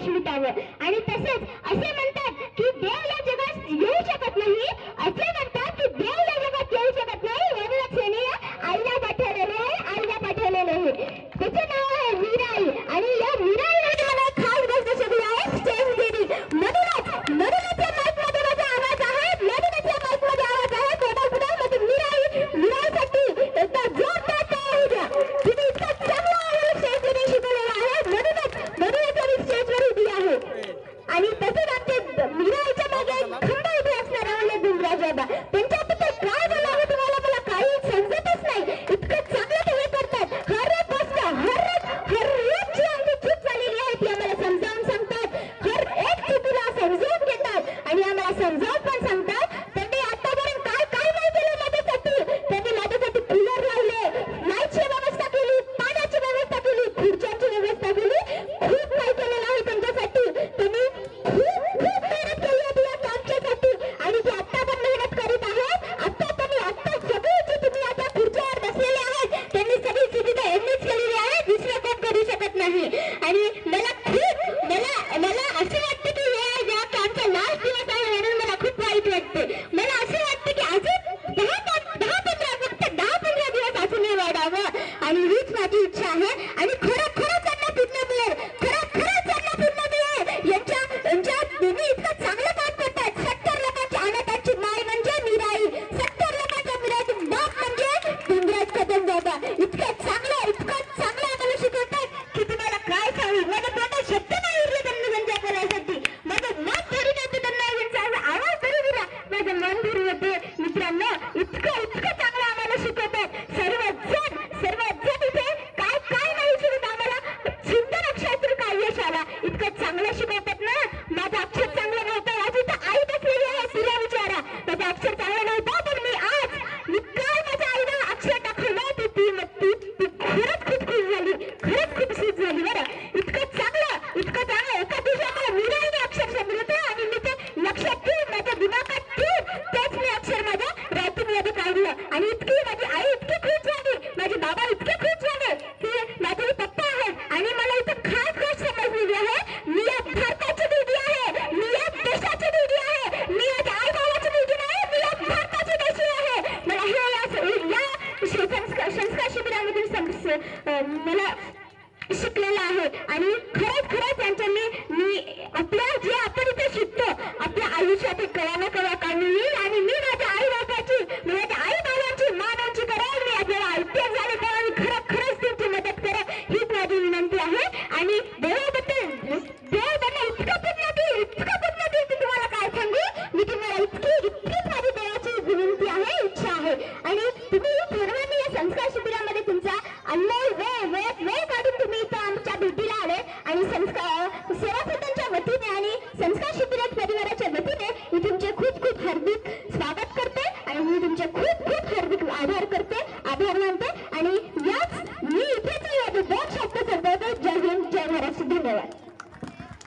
शिडकावं. आणि तसेच असे म्हणतात की देव या जगात येऊ शकत नाही असे शकत नाही. आणि मला खूप मला मला असं वाटतं की हे या कामचा लास्ट दिवस आहे म्हणून मला खूप वाईट वाटते. मला असं वाटतं की अजून दहा दहा पंधरा फक्त दहा पंधरा दिवस अजून हे वाढावं. आणि हीच माझी इच्छा आहे. आणि खरं खरं त्यांना पूर्ण मिळेल. खरं खरं त्यांना पूर्ण मिळेल. यांच्या यांच्या तुम्ही इतकं चांगलं मला शिकलेलं आहे. आणि खरंच खरंच यांच्याने मी आपल्या जे आपण इथे शिकतो आपल्या आयुष्यात हे कळा ना कळा कारण येईल आणि मी माझ्या आई बाबाची माझ्या आई बाबांची मानांची करेल मी आपल्याला आयुष्य झाले तर आणि खरं खरंच तुमची मदत करेल हीच माझी विनंती आहे. आणि देवाबद्दल देव इतकं पुण्य देईल इतकं पुण्य देईल मी तुम्हाला काय सांगू? मी तुम्हाला इतकी इतकीच माझी देवाची विनंती आहे इच्छा आहे. आणि तुम्ही वेळ वेळ काढून तुम्ही इथं आमच्या भेटीला आले आणि संस्कार सेवा वतीने आणि संस्कार शिबिरात परिवाराच्या वतीने मी तुमचे खूप खूप हार्दिक स्वागत करते आणि मी तुमचे खूप खूप हार्दिक आभार करते आभार मानते आणि